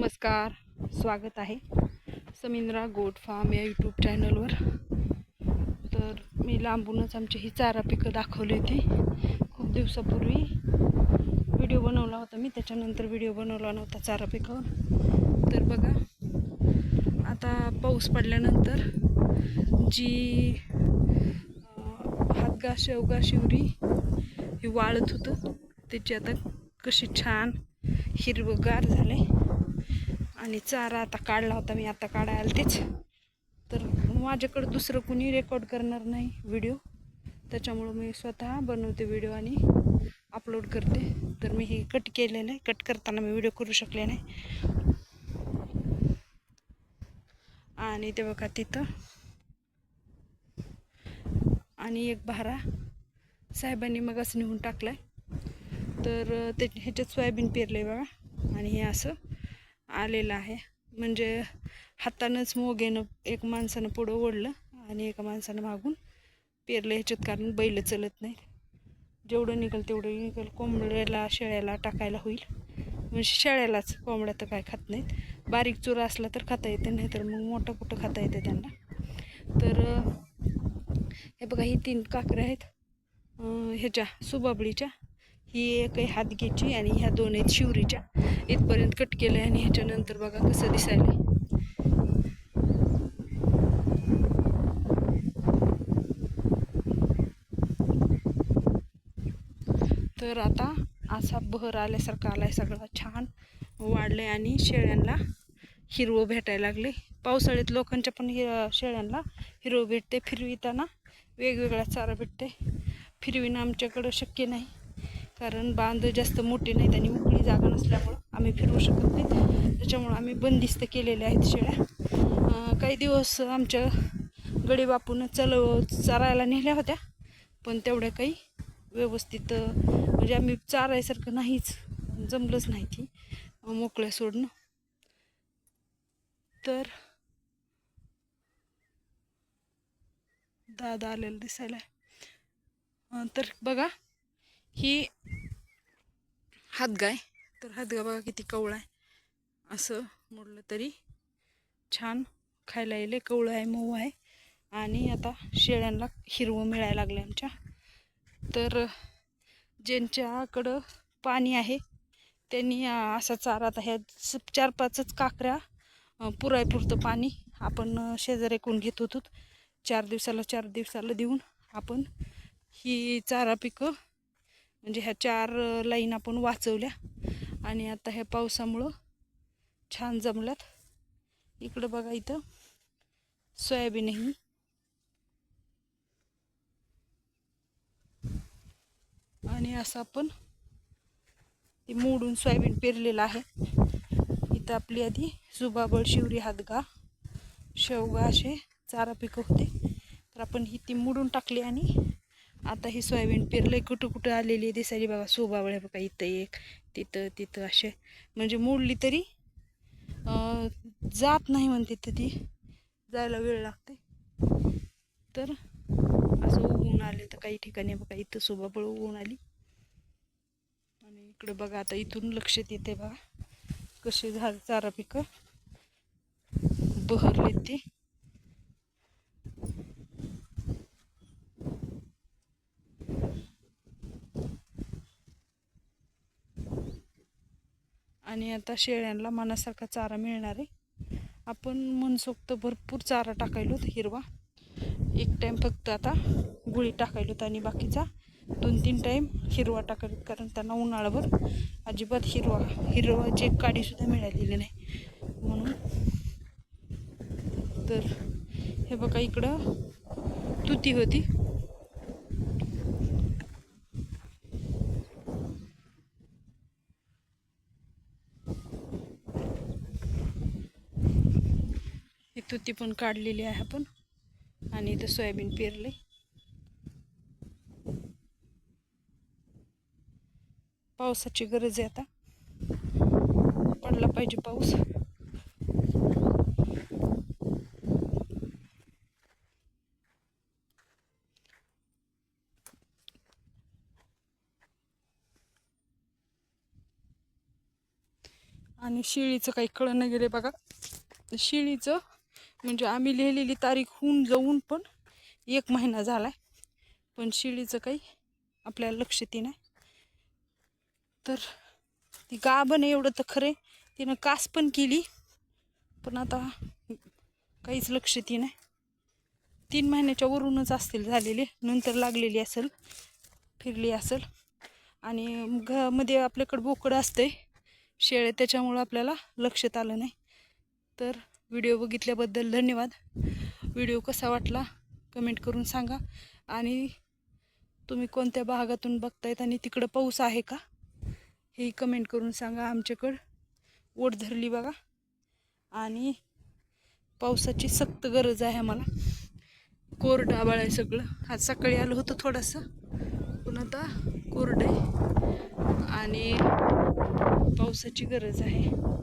नमस्कार स्वागत आहे समिंद्रा गोट फार्म या यूट्यूब चॅनलवर तर मी लांबूनच आमची ही चारा पिकं दाखवली होती. खूप दिवसापूर्वी व्हिडिओ बनवला होता मी त्याच्यानंतर व्हिडिओ बनवला नव्हता चारा पिकावर तर बघा आता पाऊस पडल्यानंतर जी हातगा शेवगा शिवरी हे वाळत होतं त्याची आता कशी छान हिरवगार झाले. आणि चारा आता काढला होता मी आता काढायला तेच तर माझ्याकडं दुसरं कुणी रेकॉर्ड करणार नाही व्हिडिओ त्याच्यामुळं मी स्वतः बनवते व्हिडिओ आणि अपलोड करते. तर मी हे कट केलेलं आहे. कट करताना मी व्हिडिओ करू शकले नाही. आणि ते बघा तिथं. आणि एक भारा साहेबांनी मग असं नेऊन टाकलाय. तर ते ह्याच्यात सोयाबीन पेरलं आहे बघा. आणि हे असं. आलेलं आहे. म्हणजे हातानंच मोगेनं एक माणसानं पुढं ओढलं आणि एका माणसानं मागून पेरलं. ह्याच्यात कारण बैल चलत नाही जेवढं निघल तेवढं निघल. कोंबड्याला शेळ्याला टाकायला होईल. म्हणजे शेळ्यालाच कोंबड्या तर काय खात नाहीत. बारीक चुरा असला तर खाता येते नाही तर मग मोठं कुठं खाता येते त्यांना. तर हे बघा ही तीन काकऱ्या आहेत. ह्याच्या सुबाबळीच्या. ही एक आहे आणि ह्या दोन आहेत शिवरीच्या. इथपर्यंत कट केलं आहे आणि ह्याच्यानंतर बघा कसं दिसायला तर आता असा बहर आल्यासारखा आलाय सगळा छान. वाढले आणि शेळ्यांना हिरवं भेटायला लागले पावसाळ्यात लोकांच्या पण हि शेळ्यांना हिरवं भेटते फिरविताना वेगवेगळा चारा भेटते फिरविणं आमच्याकडं शक्य नाही. कारण बांध जास्त मोठे नाहीत आणि मोकळी जागा नसल्यामुळं आम्ही फिरवू शकत नाही त्याच्यामुळं आम्ही बंदिस्त केलेल्या आहेत शेळ्या. काही दिवस आमच्या गडी बापून चलव चारायला नेल्या होत्या पण तेवढ्या काही व्यवस्थित म्हणजे आम्ही चारायसारखं नाहीच जमलंच नाही ती मोकळ्या सोडणं. तर दादा आलेलं दिसायला तर बघा ही हातगाय. तर हातगा बघा किती कवळा आहे. असं मोडलं तरी छान खायला येईल. कवळं आहे मऊ आहे. आणि आता शेळ्यांना हिरवं मिळायला लागलं आमच्या. तर ज्यांच्याकडं पाणी आहे त्यांनी असा चारा आता ह्या स- चार पाचच काकऱ्या पुरायपुरतं पाणी आपण शेजारी शेजाऱ्याकडून घेत होतो. चार दिवसाला चार दिवसाला देऊन आपण ही चारा पिकं म्हणजे ह्या चार लाईन आपण वाचवल्या. आणि आता ह्या पावसामुळं छान जमल्यात. इकडं बघा इथं सोयाबीनही. आणि असं आपण ते मोडून सोयाबीन पेरलेलं आहे. इथं आपली आधी जुबाबळ शिवरी हातगा शेवगा असे चारा पिकं होते. तर आपण ही ती मोडून टाकली आणि आता ही सोयाबीन पेरलं कुठं कुठं आलेली दिसायली बघा सुबाबळ आहे बघा इथं एक तिथं तिथं असे. म्हणजे मोडली तरी जात नाही म्हणते तिथं ती. जायला वेळ लागते. तर असं उगवून आले तर काही ठिकाणी बघा इथं सोबाबळ उगवून आली. आणि इकडं बघा आता इथून लक्षात येते बघा कसे झाड चारा पिकं बहरले ते. आणि आता शेळ्यांना मनासारखा चारा मिळणार आहे. आपण मनसोक्त भरपूर चारा टाकायलो हिरवा. एक टाईम फक्त आता गुळी टाकायलो आणि बाकीचा दोन तीन टाईम हिरवा टाकायलो कारण त्यांना उन्हाळाभर अजिबात हिरवा हिरवाची एक काडीसुद्धा मिळालेली नाही. म्हणून तर हे बघा इकडं तुती होती. तुती पण काढलेली आहे आपण. आणि इथं सोयाबीन पेरले पावसाची गरज आहे आता. पडला पाहिजे पाऊस. आणि शिळीचं काही कळणं गेले बघा. शिळीचं म्हणजे आम्ही लिहिलेली तारीख होऊन जाऊन पण एक महिना झाला आहे पण शिळीचं काही आपल्याला लक्ष ती नाही तर ती गाभण एवढं तर खरे तिनं कास पण केली पण आता काहीच लक्ष ती नाही तीन महिन्याच्या वरूनच असतील झालेले नंतर लागलेली असेल फिरली असेल. आणि घ आपल्याकडं बोकड असते शेळे त्याच्यामुळं आपल्याला लक्षात आलं नाही. तर व्हिडिओ बघितल्याबद्दल धन्यवाद. व्हिडिओ कसा वाटला कमेंट करून सांगा. आणि तुम्ही कोणत्या भागातून बघतायत आणि तिकडं पाऊस आहे का? हे कमेंट करून सांगा आमच्याकडं. ओढ धरली बघा. आणि पावसाची सक्त गरज आहे आम्हाला. कोरडं आबाळ आहे सगळं. आज सकाळी आलं होतं थोडंसं पण आता कोरडं आहे. आणि पावसाची गरज आहे.